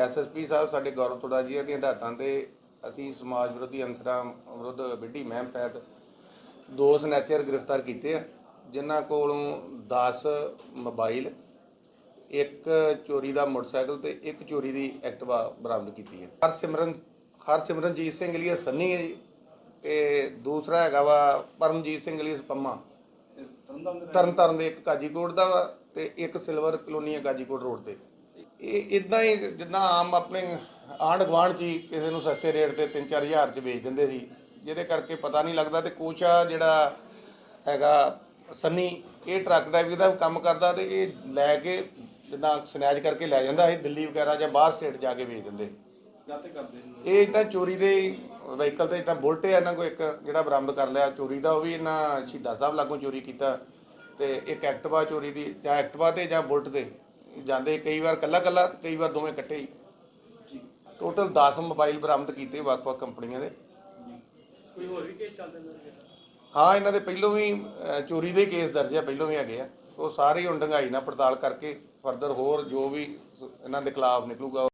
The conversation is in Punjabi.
ਐਸਐਸਪੀ ਸਾਹਿਬ ਸਾਡੇ ਗੌਰਵ ਤੋੜਾ ਜੀ ਦੀਆਂ ਹਦਾਇਤਾਂ ਤੇ ਅਸੀਂ ਸਮਾਜ ਵਿਰੋਧੀ ਅੰਸਰਾਂ ਵਿਰੁੱਧ ਵਿੱਢੀ ਮਹਿਮ ਤਹਿਤ ਦੋ ਸਨੈਚਰ ਗ੍ਰਿਫਤਾਰ ਕੀਤੇ ਆ ਜਿਨ੍ਹਾਂ ਕੋਲੋਂ 10 ਮੋਬਾਈਲ ਇੱਕ ਚੋਰੀ ਦਾ ਮੋਟਰਸਾਈਕਲ ਤੇ ਇੱਕ ਚੋਰੀ ਦੀ ਐਕਟਿਵਾ ਬਰਾਮਦ ਕੀਤੀ ਹੈ। ਹਰਸਿਮਰਨ ਹਰਸਿਮਰਨਜੀਤ ਸਿੰਘ ਲਈ ਸੰਨੀ ਹੈ ਜੀ ਤੇ ਦੂਸਰਾ ਹੈਗਾ ਵਾ ਪਰਮਜੀਤ ਸਿੰਘ ਲਈ ਪੰਮਾ। ਤਰਨ ਤਾਰਨ ਦੇ ਇੱਕ ਕਾਜੀਕੋਟ ਦਾ ਵਾ ਤੇ ਇੱਕ ਸਿਲਵਰ ਕਲੋਨੀ ਹੈ ਗਾਜੀਕੋਟ ਰੋਡ ਤੇ। ਇਹ ਇਦਾਂ ਹੀ ਜਿੱਦਾਂ ਆਮ ਆਪਣੇ ਆਂਢ ਗੁਆਂਢ 'ਚ ਹੀ ਕਿਸੇ ਨੂੰ ਸਸਤੇ ਰੇਟ ਤੇ 3-4000 'ਚ ਵੇਚ ਦਿੰਦੇ ਸੀ ਜਿਹਦੇ ਕਰਕੇ ਪਤਾ ਨਹੀਂ ਲੱਗਦਾ ਤੇ ਕੁਛ ਆ ਜਿਹੜਾ ਹੈਗਾ ਸੰਨੀ ਇਹ ਟਰੱਕ ਡਰਾਈਵਰ ਦਾ ਕੰਮ ਕਰਦਾ ਤੇ ਇਹ ਲੈ ਕੇ ਜਿੱਦਾਂ ਸਨੈਚ ਕਰਕੇ ਲੈ ਜਾਂਦਾ ਇਹ ਦਿੱਲੀ ਵਗੈਰਾ ਜਾਂ ਬਾਹਰ ਸਟੇਟ ਜਾ ਕੇ ਵੇਚ ਦਿੰਦੇ। ਇਹ ਇਦਾਂ ਚੋਰੀ ਦੇ ਵਹੀਕਲ ਤੇ ਇਦਾਂ ਬੁਲਟ ਹੈ ਇਹਨਾਂ ਕੋ ਇੱਕ ਜਿਹੜਾ ਬਰਾਮਦ ਕਰ ਲਿਆ ਚੋਰੀ ਦਾ ਉਹ ਵੀ ਇਹਨਾਂ ਸ਼ਹੀਦਾਂ ਸਾਹਿਬ ਲਾਗੋਂ ਚੋਰੀ ਕੀਤਾ ਤੇ ਇੱਕ ਐਕਟਿਵਾ ਚੋਰੀ ਦੀ ਜਾਂ ਐਕਟਿਵਾ ਤੇ ਜਾਂ ਬੁਲਟ ਤੇ। ਜਾਂਦੇ ਕਈ ਵਾਰ ਕੱਲਾ ਕੱਲਾ ਕਈ ਵਾਰ ਦੋਵੇਂ ਇਕੱਠੇ ਹੀ। ਟੋਟਲ 10 ਮੋਬਾਈਲ ਬਰਾਮਦ ਕੀਤੇ ਵੱਖ-ਵੱਖ ਕੰਪਨੀਆਂ ਦੇ। ਕੋਈ ਹੋਰ ਵੀ ਕੇਸ ਚੱਲਦੇ ਨੇ ਹਾਂ ਇਹਨਾਂ ਦੇ ਪਹਿਲੋਂ ਵੀ ਚੋਰੀ ਦੇ ਕੇਸ ਦਰਜ ਆ ਪਹਿਲੋਂ ਵੀ ਹੈਗੇ ਆ। ਉਹ ਸਾਰੇ ਹੁਣ ਡੰਗਾਈ ਨਾਲ ਪੜਤਾਲ ਕਰਕੇ ਫਰਦਰ ਹੋਰ ਜੋ ਵੀ ਸ- ਇਹਨਾਂ ਦੇ ਖਿਲਾਫ ਨਿਕਲੂਗਾ